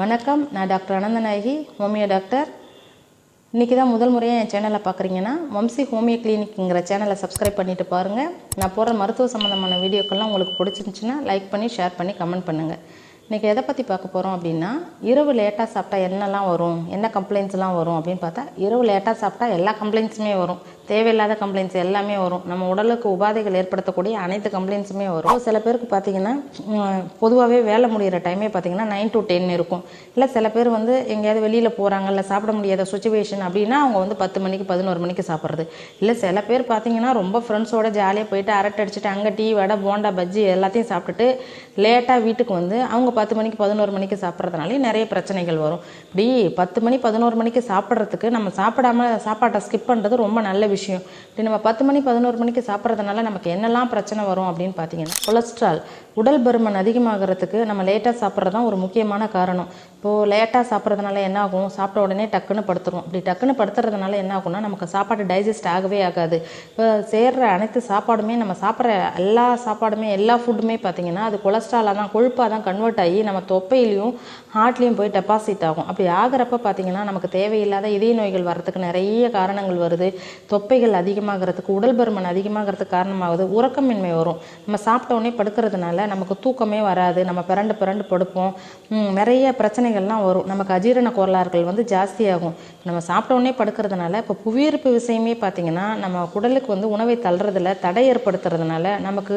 வணக்கம் நான் doctor Ananthanayaki homeo doctor. இன்றைக்கி தான் முதல் முறையாக என் சேனலை பார்க்குறீங்கன்னா வம்சி ஹோமியோ கிளினிக்ங்கிற சேனலை சப்ஸ்கிரைப் பண்ணிவிட்டு பாருங்கள் நான் போடுற மருத்துவ சம்மந்தமான வீடியோக்கள்லாம் உங்களுக்கு பிடிச்சிருந்துச்சின்னா லைக் பண்ணி ஷேர் பண்ணி கமெண்ட் பண்ணுங்கள் இன்றைக்கி எதை பற்றி பார்க்க போகிறோம் அப்படின்னா இரவு லேட்டாக சாப்பிட்டா என்னெல்லாம் வரும் என்ன கம்ப்ளைண்ட்ஸ்லாம் வரும் அப்படின்னு பார்த்தா இரவு லேட்டாக சாப்பிட்டா எல்லா கம்ப்ளைண்ட்ஸுமே வரும். தேவையில்லாத கம்ப்ளைண்ட்ஸ் எல்லாமே வரும். நம்ம உடலுக்கு உபாதைகள் ஏற்படுத்தக்கூடிய அனைத்து கம்ப்ளைண்ட்ஸுமே வரும். சில பேருக்கு பார்த்தீங்கன்னா பொதுவாகவே வேலை முடிகிற டைமே பார்த்தீங்கன்னா நைன் டு டென் இருக்கும். இல்லை சில பேர் வந்து எங்கேயாவது வெளியில் போகிறாங்க இல்லை சாப்பிட முடியாத சுச்சுவேஷன் அப்படின்னா அவங்க வந்து பத்து மணிக்கு பதினோரு மணிக்கு சாப்பிட்றது. இல்லை சில பேர் பார்த்தீங்கன்னா ரொம்ப ஃப்ரெண்ட்ஸோட ஜாலியாக போயிட்டு அரட்டை அடிச்சுட்டு அங்கே டீ வடை போண்டா பஜ்ஜி எல்லாத்தையும் சாப்பிட்டுட்டு லேட்டாக வீட்டுக்கு வந்து அவங்க பத்து மணிக்கு பதினோரு மணிக்கு சாப்பிட்றதுனாலே நிறைய பிரச்சனைகள் வரும். இப்படி பத்து மணி பதினோரு மணிக்கு சாப்பிட்றதுக்கு நம்ம சாப்பிடாம சாப்பாட்டை ஸ்கிப் பண்ணுறது ரொம்ப நல்ல விஷயம். இப்படி நம்ம பத்து மணி பதினோரு மணிக்கு சாப்பிட்றதுனால நமக்கு என்னெல்லாம் பிரச்சனை வரும் அப்படின்னு பார்த்தீங்கன்னா கொலஸ்ட்ரால் உடல் பருமன் அதிகமாகிறதுக்கு நம்ம லேட்டாக சாப்பிட்றது தான் ஒரு முக்கியமான காரணம். இப்போது லேட்டாக சாப்பிட்றதுனால என்ன ஆகும்? சாப்பிட்ட உடனே டக்குன்னு படுத்துரும் இப்படி டக்குன்னு படுத்துறதுனால என்ன ஆகும்னா நமக்கு சாப்பாடு டைஜஸ்ட் ஆகவே ஆகாது. இப்போ சேர்கிற அனைத்து சாப்பாடுமே நம்ம சாப்பிட்ற எல்லா சாப்பாடுமே எல்லா ஃபுட்டுமே பார்த்தீங்கன்னா அது கொலஸ்ட்ராலாக தான் கொழுப்பாக தான் கன்வெர்ட் ஆகி நம்ம தொப்பையிலையும் ஹார்ட்லேயும் போய் டெபாசிட் ஆகும். அப்படி ஆகிறப்ப பார்த்தீங்கன்னா நமக்கு தேவையில்லாத இதய நோய்கள் வர்றதுக்கு நிறைய காரணங்கள் வருது. தொப்பைகள் அதிகமாகிறதுக்கு உடல் பருமன் அதிகமாகிறதுக்கு காரணமாகுது உறக்கமின்மை வரும். நம்ம சாப்பிட்டோன்னே படுக்கிறதுனால நமக்கு தூக்கமே வராது. நம்ம பிறண்டு பிறண்டு படுப்போம். நிறைய பிரச்சனைகள்லாம் வரும். நமக்கு அஜீரண கோளாறுகள் வந்து ஜாஸ்தியாகும். நம்ம சாப்பிட்டோன்னே படுக்கிறதுனால இப்போ புவியீர்ப்பு விஷயமே பார்த்தீங்கன்னா நம்ம உடலுக்கு வந்து உணவை தள்ளுறதுல தடை ஏற்படுத்துறதுனால நமக்கு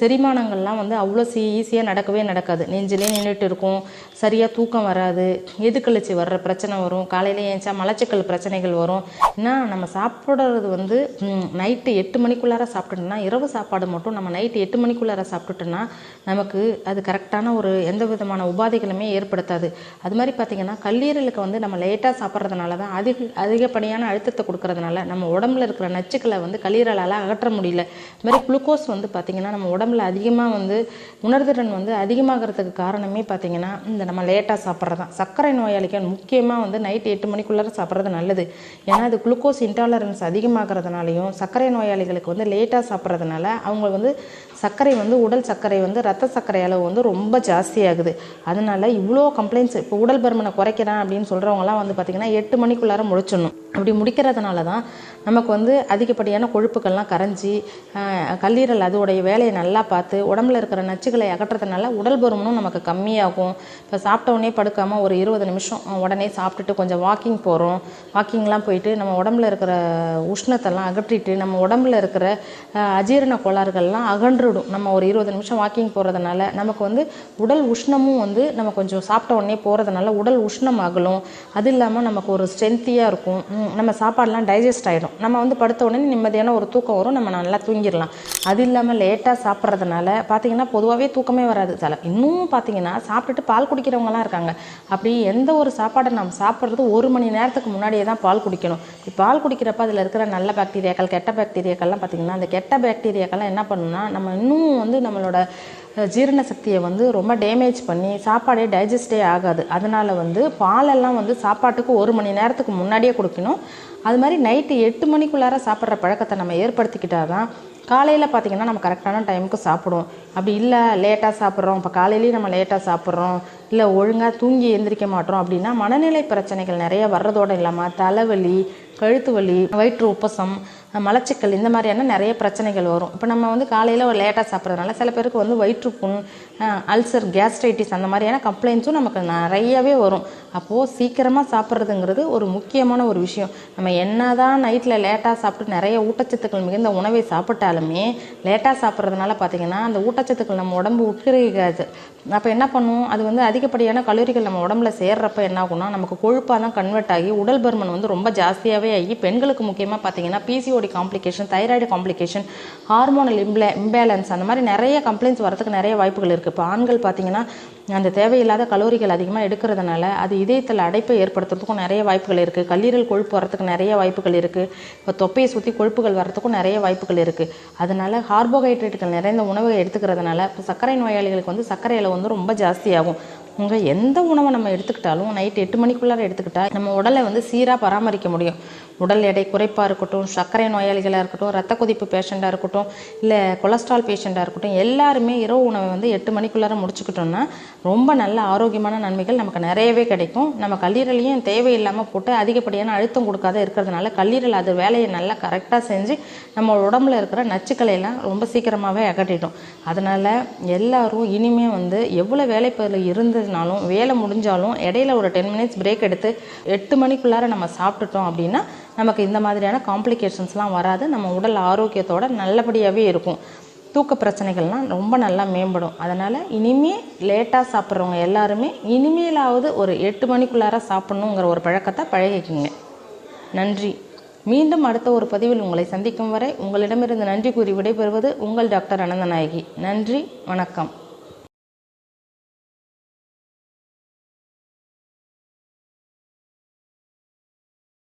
செரிமானங்கள்லாம் வந்து அவ்வளோ சீ ஈஸியாக நடக்கவே நடக்காது. நெஞ்சிலே நின்றுட்டு இருக்கும். சரியாக தூக்கம் வராது. எதுக்கழிச்சு வர்ற பிரச்சனை வரும். காலையில் ஏஞ்சா மலச்சிக்கல் பிரச்சனைகள் வரும். ஏன்னா நம்ம சாப்பிட்றது வந்து நைட்டு எட்டு மணிக்குள்ளார சாப்பிட்டுட்டோம்னா இரவு சாப்பாடு மட்டும் நம்ம நைட்டு எட்டு மணிக்குள்ளார சாப்பிட்டுட்டோம்னா நமக்கு அது கரெக்டான ஒரு எந்த விதமான உபாதைகளுமே ஏற்படுத்தாது. அது மாதிரி பார்த்திங்கன்னா கல்லீரலுக்கு வந்து நம்ம லேட்டாக சாப்பிட்றதுனால தான் அதிக அதிகப்படியான அழுத்தத்தை கொடுக்கறதுனால நம்ம உடம்புல இருக்கிற நச்சுக்களை வந்து கல்லீரலால் அகற்ற முடியல. இது மாதிரி குளுக்கோஸ் வந்து பார்த்திங்கன்னா நம்ம உடம்புல அதிகமாக வந்து உணர்திறன் வந்து அதிகமாகிறதுக்கு காரணமே பார்த்திங்கன்னா இந்த நம்ம லேட்டாக சாப்பிட்றது தான் சர்க்கரை நோயாளிக்கு முக்கியமாக வந்து நைட் எட்டு மணிக்குள்ளார சாப்பிட்றது நல்லது. ஏன்னா அது குளுக்கோஸ் இன்டாலரன்ஸ் அதிகமாகிறதுனாலையும் சர்க்கரை நோயாளிகளுக்கு வந்து லேட்டாக சாப்பிட்றதுனால அவங்க வந்து சர்க்கரை வந்து உடல் சர்க்கரை வந்து ரத்த சர்க்கரை அளவு வந்து ரொம்ப ஜாஸ்தியாகுது. அதனால இவ்வளோ கம்ப்ளைண்ட்ஸ் இப்போ உடல் பருமனை குறைக்கிறேன் அப்படின்னு சொல்கிறவங்கலாம் வந்து பார்த்திங்கன்னா எட்டு மணிக்குள்ளார முடிச்சிடணும் அப்படி முடிக்கிறதுனால தான் நமக்கு வந்து அதிகப்படியான கொழுப்புகள்லாம் கரைஞ்சி கல்லீரல் அதோடைய வேலையை நல்லா பார்த்து உடம்புல இருக்கிற நச்சுகளை அகற்றுறதுனால உடல் பருமனும் நமக்கு கம்மியாகும். இப்போ சாப்பிட்ட உடனே படுக்காமல் ஒரு இருபது நிமிஷம் உடனே சாப்பிட்டுட்டு கொஞ்சம் வாக்கிங் போகிறோம் வாக்கிங்லாம் போயிட்டு நம்ம உடம்புல இருக்கிற உஷ்ணத்தெல்லாம் அகற்றிட்டு நம்ம உடம்புல இருக்கிற அஜீரண கோளாறுகள்லாம் அகன்றுடும். நம்ம ஒரு இருபது நிமிஷம் வாக்கிங் போகிறதுனால நமக்கு வந்து உடல் உஷ்ணமும் வந்து நம்ம கொஞ்சம் சாப்பிட்ட உடனே போகிறதுனால உடல் உஷ்ணம் அகலும் அது இல்லாமல் நமக்கு ஒரு ஸ்ட்ரென்த்தியாக இருக்கும். நம்ம சாப்பாடெலாம் டைஜஸ்ட் ஆகிடும் நம்ம வந்து படுத்த உடனே நிம்மதியான ஒரு தூக்கம் வரும். நம்ம நல்லா தூங்கிடலாம். அது இல்லாமல் லேட்டாக சாப்பிட்றதுனால பார்த்தீங்கன்னா பொதுவாகவே தூக்கமே வராது. சில இன்னும் பார்த்தீங்கன்னா சாப்பிட்டுட்டு பால் குடிக்கிறவங்கலாம் இருக்காங்க. அப்படி எந்த ஒரு சாப்பாடை நம்ம சாப்பிட்றது ஒரு மணி நேரத்துக்கு முன்னாடியே தான் பால் குடிக்கணும். இப்படி பால் குடிக்கிறப்ப அதில் இருக்கிற நல்ல பாக்டீரியாக்கள் கெட்ட பாக்டீரியாக்கள்லாம் பார்த்திங்கன்னா அந்த கெட்ட பாக்டீரியாக்கள்லாம் என்ன பண்ணுன்னா நம்ம இன்னும் வந்து நம்மளோட ஜீரண சக்தியை வந்து ரொம்ப டேமேஜ் பண்ணி சாப்பாடே டைஜஸ்டே ஆகாது. அதனால வந்து பாலெல்லாம் வந்து சாப்பாட்டுக்கு ஒரு மணி நேரத்துக்கு முன்னாடியே கொடுக்கணும். அது மாதிரி நைட்டு எட்டு மணிக்குள்ளார சாப்பிட்ற பழக்கத்தை நம்ம ஏற்படுத்திக்கிட்டாதான் காலையில் பார்த்தீங்கன்னா நம்ம கரெக்டான டைமுக்கு சாப்பிடுவோம். அப்படி இல்லை லேட்டாக சாப்பிட்றோம். இப்போ காலையிலேயும் நம்ம லேட்டாக சாப்பிட்றோம். இல்லை ஒழுங்காக தூங்கி எந்திரிக்க மாட்டோம் அப்படின்னா மனநிலை பிரச்சனைகள் நிறைய வர்றதோடு இல்லாமல் தலைவலி கழுத்து வலி வயிற்று உப்பசம் மலச்சிக்கல் இந்த மாதிரியான நிறைய பிரச்சனைகள் வரும். இப்போ நம்ம வந்து காலையில் ஒரு லேட்டாக சாப்பிட்றதுனால சில பேருக்கு வந்து வயிற்றுப்புண் அல்சர் கேஸ்ட்ரைட்டிஸ் அந்த மாதிரியான கம்ப்ளைண்ட்ஸும் நமக்கு நிறையவே வரும். அப்போது சீக்கிரமாக சாப்பிட்றதுங்கிறது ஒரு முக்கியமான ஒரு விஷயம். நம்ம என்ன தான் நைட்டில் லேட்டாக சாப்பிட்டு நிறைய ஊட்டச்சத்துக்கள் மிகுந்த உணவை சாப்பிட்டாலுமே லேட்டாக சாப்பிட்றதுனால பார்த்தீங்கன்னா அந்த ஊட்டச்சத்துக்கள் நம்ம உடம்பு உட்கிரகிக்காது அப்போ என்ன பண்ணும் அது வந்து அதிகப்படியான கலோரிகள் நம்ம உடம்புல சேர்றப்ப என்ன ஆகும்னா நமக்கு கொழுப்பாக தான் கன்வெர்ட் ஆகி உடல் பருமன் வந்து ரொம்ப ஜாஸ்தியாகவே ஆகி பெண்களுக்கு முக்கியமாக பார்த்தீங்கன்னா PCOD complication thyroid complication hormonal இம்பே imbalance அந்த மாதிரி நிறைய கம்ப்ளைண்ட்ஸ் வரதுக்கு நிறைய வாய்ப்புகள் இருக்குது இப்போ ஆண்கள் பார்த்தீங்கன்னா அந்த தேவையில்லாத கலோரிகள் அதிகமாக எடுக்கிறதுனால அது இதயத்தில் அடைப்பை ஏற்படுத்துறதுக்கும் நிறைய வாய்ப்புகள் இருக்குது கல்லீரல் கொழுப்பு வரதுக்கு நிறைய வாய்ப்புகள் இருக்குது இப்போ தொப்பையை சுற்றி கொழுப்புகள் வரதுக்கும் நிறைய வாய்ப்புகள் இருக்குது அதனால் கார்போஹைட்ரேட்டுகள் நிறைந்த உணவை எடுத்துக்கிறதுனால இப்போ சர்க்கரை நோயாளிகளுக்கு வந்து சர்க்கரை அளவு வந்து ரொம்ப ஜாஸ்தியாகும். உங்கள் எந்த உணவை நம்ம எடுத்துக்கிட்டாலும் நைட் எட்டு மணிக்குள்ளார எடுத்துக்கிட்டால் நம்ம உடலை வந்து சீராக பராமரிக்க முடியும். உடல் எடை குறைப்பாக இருக்கட்டும் சர்க்கரை நோயாளிகளாக இருக்கட்டும் ரத்த கொதிப்பு பேஷண்ட்டாக இருக்கட்டும் இல்லை கொலஸ்ட்ரால் பேஷண்ட்டாக இருக்கட்டும் எல்லாருமே இரவு உணவை வந்து எட்டு மணிக்குள்ளார முடிச்சுக்கிட்டோம்னா ரொம்ப நல்ல ஆரோக்கியமான நன்மைகள் நமக்கு நிறையவே கிடைக்கும். நம்ம கல்லீரலையும் தேவையில்லாமல் போட்டு அதிகப்படியான அழுத்தம் கொடுக்காத இருக்கிறதுனால கல்லீரல் அது வேலையை நல்லா கரெக்டாக செஞ்சு நம்ம உடம்புல இருக்கிற நச்சுக்கலையெல்லாம் ரொம்ப சீக்கிரமாகவே அகட்டிடும் அதனால் எல்லாரும் இனிமே வந்து எவ்வளோ வேலைப்பதில் இருந்ததுனாலும் வேலை முடிஞ்சாலும் இடையில ஒரு டென் மினிட்ஸ் பிரேக் எடுத்து எட்டு மணிக்குள்ளார நம்ம சாப்பிட்டுட்டோம் அப்படின்னா நமக்கு இந்த மாதிரியான காம்ப்ளிகேஷன்ஸ்லாம் வராது. நம்ம உடல் ஆரோக்கியத்தோட நல்லபடியாகவே இருக்கும். தூக்க பிரச்சனைகள்லாம் ரொம்ப நல்லா மேம்படும். அதனால் இனிமே லேட்டாக சாப்பிட்றவங்க எல்லாருமே இனிமேலாவது ஒரு எட்டு மணிக்குள்ளார சாப்பிட்ணுங்கிற ஒரு பழக்கத்தை பழகிக்கிங்க. நன்றி. மீண்டும் அடுத்த ஒரு பதிவில் உங்களை சந்திக்கும் வரை உங்களிடமிருந்து நன்றி கூறி விடைபெறுவது உங்கள் டாக்டர் அனந்தநாயகி. நன்றி வணக்கம்.